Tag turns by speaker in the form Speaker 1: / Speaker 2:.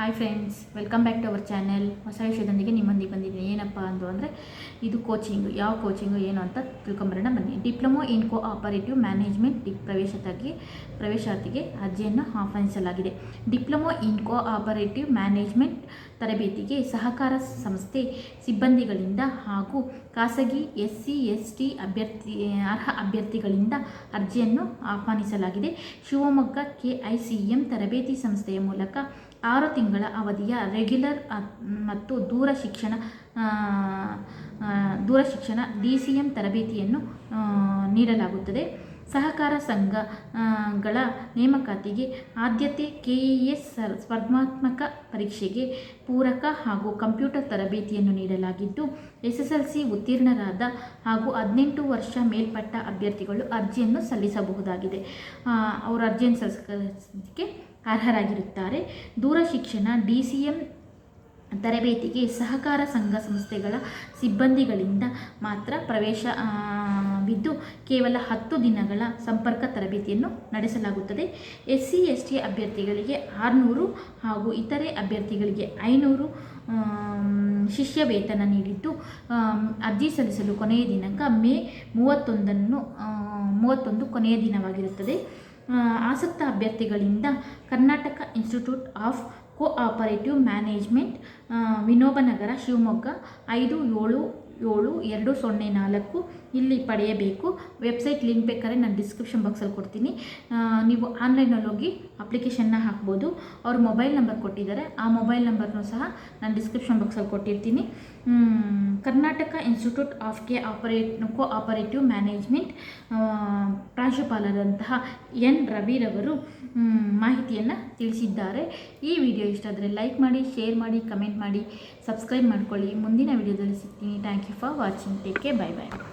Speaker 1: Hi friends welcome back to our channel ಹೊಸ ವಿಷಯದೊಂದಿಗೆ ನಿಮ್ಮೊಂದಿಗೆ ಬಂದಿದ್ದೀನಿ. ಏನಪ್ಪ ಅಂದು ಅಂದರೆ ಇದು ಕೋಚಿಂಗ್ ಯಾವ ಕೋಚಿಂಗು ಏನು ಅಂತ ತಿಳ್ಕೊಂಬರೋಣ. ಬನ್ನಿ. Diploma in cooperative management ಡಿ ಪ್ರವೇಶತಾಗಿ ಪ್ರವೇಶಾರ್ಥಿಗೆ ಅರ್ಜಿಯನ್ನು ಆಹ್ವಾನಿಸಲಾಗಿದೆ. Diploma in cooperative management ತರಬೇತಿಗೆ ಸಹಕಾರ ಸಂಸ್ಥೆ ಸಿಬ್ಬಂದಿಗಳಿಂದ ಹಾಗೂ ಖಾಸಗಿ ಎಸ್ ಸಿ ಎಸ್ ಟಿ ಅಭ್ಯರ್ಥಿ, ಅರ್ಹ ಅಭ್ಯರ್ಥಿಗಳಿಂದ ಅರ್ಜಿಯನ್ನು ಆಹ್ವಾನಿಸಲಾಗಿದೆ. Shivamogga K I C M ತರಬೇತಿ ಸಂಸ್ಥೆಯ ಮೂಲಕ ಆರು ತಿಂಗಳ ಅವಧಿಯ ರೆಗ್ಯುಲರ್ ಮತ್ತು ದೂರ ಶಿಕ್ಷಣ ದೂರ ಶಿಕ್ಷಣ ಡಿ ಸಿ ಎಂ ತರಬೇತಿಯನ್ನು ನೀಡಲಾಗುತ್ತದೆ. ಸಹಕಾರ ಸಂಘಗಳ ನೇಮಕಾತಿಗೆ ಆದ್ಯತೆ ಕೆ ಇ ಎಸ್ ಸ್ಪರ್ಧಾತ್ಮಕ ಪರೀಕ್ಷೆಗೆ ಪೂರಕ ಹಾಗೂ ಕಂಪ್ಯೂಟರ್ ತರಬೇತಿಯನ್ನು ನೀಡಲಾಗಿದ್ದು ಎಸ್ ಎಸ್ ಎಲ್ ಸಿ ಉತ್ತೀರ್ಣರಾದ ಹಾಗೂ ಹದಿನೆಂಟು ವರ್ಷ ಮೇಲ್ಪಟ್ಟ ಅಭ್ಯರ್ಥಿಗಳು ಅರ್ಜಿಯನ್ನು ಸಲ್ಲಿಸಬಹುದಾಗಿದೆ. ಅವರು ಅರ್ಜಿಯನ್ನು ಸಲ್ಲಿಸಲಿಕ್ಕೆ ಅರ್ಹರಾಗಿರುತ್ತಾರೆ. ದೂರ ಶಿಕ್ಷಣ ಡಿ ಸಿ ಎಂ ತರಬೇತಿಗೆ ಸಹಕಾರ ಸಂಘ ಸಂಸ್ಥೆಗಳ ಸಿಬ್ಬಂದಿಗಳಿಂದ ಮಾತ್ರ ಪ್ರವೇಶ ಬಿದ್ದು ಕೇವಲ ಹತ್ತು ದಿನಗಳ ಸಂಪರ್ಕ ತರಬೇತಿಯನ್ನು ನಡೆಸಲಾಗುತ್ತದೆ. ಎಸ್ ಸಿ ಎಸ್ ಟಿ ಅಭ್ಯರ್ಥಿಗಳಿಗೆ ಆರುನೂರು ಹಾಗೂ ಇತರೆ ಅಭ್ಯರ್ಥಿಗಳಿಗೆ ಐನೂರು ಶಿಷ್ಯ ವೇತನ ನೀಡಿದ್ದು ಅರ್ಜಿ ಸಲ್ಲಿಸಲು ಕೊನೆಯ ದಿನಾಂಕ ಮೇ ಮೂವತ್ತೊಂದನ್ನು ಮೂವತ್ತೊಂದು ಕೊನೆಯ ದಿನವಾಗಿರುತ್ತದೆ. ಆಸಕ್ತ ಅಭ್ಯರ್ಥಿಗಳಿಂದ Karnataka institute of cooperative management Vinobanagar Shivamogga ಐದು ಏಳು ಏಳು, ಎರಡು, ಸೊನ್ನೆ, ನಾಲ್ಕು ಇಲ್ಲಿ ಪಡೆಯಬೇಕು. ವೆಬ್ಸೈಟ್ ಲಿಂಕ್ ಬೇಕಾದ್ರೆ ನಾನು ಡಿಸ್ಕ್ರಿಪ್ಷನ್ ಬಾಕ್ಸಲ್ಲಿ ಕೊಡ್ತೀನಿ. ನೀವು ಆನ್ಲೈನಲ್ಲಿ ಹೋಗಿ ಅಪ್ಲಿಕೇಶನ್ನ ಹಾಕ್ಬೋದು. ಅವ್ರ ಮೊಬೈಲ್ ನಂಬರ್ ಕೊಟ್ಟಿದ್ದಾರೆ. ಆ ಮೊಬೈಲ್ ನಂಬರ್ನೂ ಸಹ ನಾನು ಡಿಸ್ಕ್ರಿಪ್ಷನ್ ಬಾಕ್ಸಲ್ಲಿ ಕೊಟ್ಟಿರ್ತೀನಿ. Karnataka institute of co operate cooperative management ಪ್ರಾಂಶುಪಾಲರಂತಹ N ರವಿರವರು ಮಾಹಿತಿಯನ್ನು ತಿಳಿಸಿದ್ದಾರೆ. ಈ ವಿಡಿಯೋ ಇಷ್ಟ ಆದರೆ ಲೈಕ್ ಮಾಡಿ ಶೇರ್ ಮಾಡಿ ಕಮೆಂಟ್ ಮಾಡಿ ಸಬ್ಸ್ಕ್ರೈಬ್ ಮಾಡ್ಕೊಳ್ಳಿ. ಮುಂದಿನ ವಿಡಿಯೋದಲ್ಲಿ ಸಿಗ್ತೀನಿ. Thank you you for watching. Take care. Bye bye.